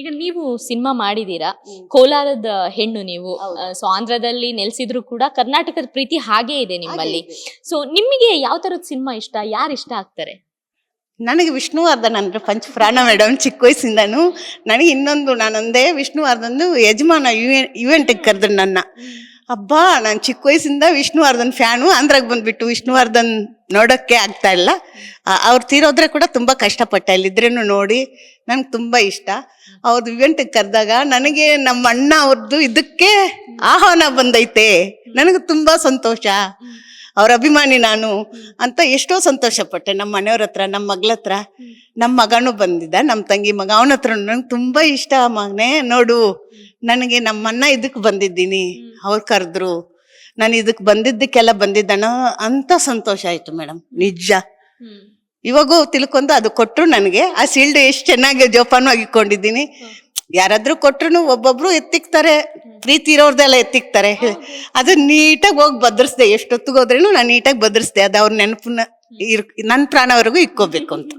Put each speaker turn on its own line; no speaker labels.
ಈಗ ನೀವು ಸಿನಿಮಾ ಮಾಡಿದೀರಾ ಕೋಲಾರದ ಹೆಣ್ಣು ನೀವು. ಸೊ ಆಂಧ್ರದಲ್ಲಿ ನೆಲೆಸಿದ್ರು ಕೂಡ ಕರ್ನಾಟಕದ ಪ್ರೀತಿ ಹಾಗೇ ಇದೆ ನಿಮ್ಮಲ್ಲಿ. ಸೊ ನಿಮಗೆ ಯಾವ ತರದ ಸಿನಿಮಾ ಇಷ್ಟ? ಯಾರು ಇಷ್ಟ ಆಗ್ತಾರೆ?
ನನಗೆ ವಿಷ್ಣುವರ್ಧನ್ ಅಂದ್ರೆ ಪಂಚಪ್ರಾಣ ಮೇಡಮ್ ಚಿಕ್ಕ ವಯಸ್ಸಿಂದನು. ನನಗೆ ಇನ್ನೊಂದು ನಾನೊಂದೇ ವಿಷ್ಣುವರ್ಧನ್ ಯಜಮಾನ ಇವೆಂಟಿಗೆ ಕರೆದ್ರು ನನ್ನ. ಹಬ್ಬ ನಾನು ಚಿಕ್ಕ ವಯಸ್ಸಿಂದ ವಿಷ್ಣುವರ್ಧನ್ ಫ್ಯಾನು ಆಂಧ್ರಕ್ಕೆ ಬಂದ್ಬಿಟ್ಟು ವಿಷ್ಣುವರ್ಧನ್ ನೋಡೋಕ್ಕೆ ಆಗ್ತಾ ಇಲ್ಲ. ಅವ್ರು ತೀರೋದ್ರೆ ಕೂಡ ತುಂಬ ಕಷ್ಟಪಟ್ಟೆ, ಅಲ್ಲಿದ್ರೇನು ನೋಡಿ, ನಂಗೆ ತುಂಬ ಇಷ್ಟ. ಅವ್ರದ್ದು ಇವೆಂಟಿಗೆ ಕರೆದಾಗ ನನಗೆ ನಮ್ಮ ಅಣ್ಣ ಅವ್ರದ್ದು ಇದಕ್ಕೆ ಆಹ್ವಾನ ಬಂದೈತೆ. ನನಗೆ ತುಂಬ ಸಂತೋಷ. ಅವ್ರ ಅಭಿಮಾನಿ ನಾನು ಅಂತ ಎಷ್ಟೋ ಸಂತೋಷಪಟ್ಟೆ ನಮ್ಮ ಮನೆಯವ್ರ ಹತ್ರ ನಮ್ಮ ಮಗಳ ಹತ್ರ. ನಮ್ಮ ಮಗನು ಬಂದಿದ್ದ ನಮ್ಮ ತಂಗಿ ಮಗ. ಅವನ ಹತ್ರ ನಂಗೆ ತುಂಬ ಇಷ್ಟ ಮಗನೇ. ನೋಡು ನನಗೆ ನಮ್ಮನ್ನ ಇದಕ್ಕೆ ಬಂದಿದ್ದೀನಿ. ಅವ್ರು ಕರೆದ್ರು. ನಾನು ಇದಕ್ಕೆ ಬಂದಿದ್ದಕ್ಕೆಲ್ಲ ಬಂದಿದ್ದಣ ಅಂತ ಸಂತೋಷ ಆಯ್ತು ಮೇಡಮ್ ನಿಜ. ಇವಾಗೂ ತಿಳ್ಕೊಂಡು ಅದು ಕೊಟ್ಟರು ನನಗೆ. ಆ ಸೀಲ್ಡ್ ಎಷ್ಟು ಚೆನ್ನಾಗಿ ಜೋಪಾನವಾಗಿ ಇಟ್ಕೊಂಡಿದ್ದೀನಿ ಯಾರಾದ್ರೂ ಕೊಟ್ರು ಒಬ್ಬೊಬ್ರು ಎತ್ತಿಕ್ತಾರೆ. ಪ್ರೀತಿ ಇರೋರ್ದೆಲ್ಲ ಎತ್ತಿಕ್ತಾರೆ. ಅದು ನೀಟಾಗಿ ಹೋಗಿ ಬದ್ರಿಸ್ದೆ. ಎಷ್ಟೊತ್ತಿಗೆ ಹೋದ್ರೂ ನಾನು ನೀಟಾಗಿ ಬದ್ರಿಸ್ದೆ. ಅದು ಅವ್ರ ನೆನಪನ್ನ ಇರ್ ನನ್ನ ಪ್ರಾಣವರೆಗೂ ಇಕ್ಕೋಬೇಕು ಅಂತ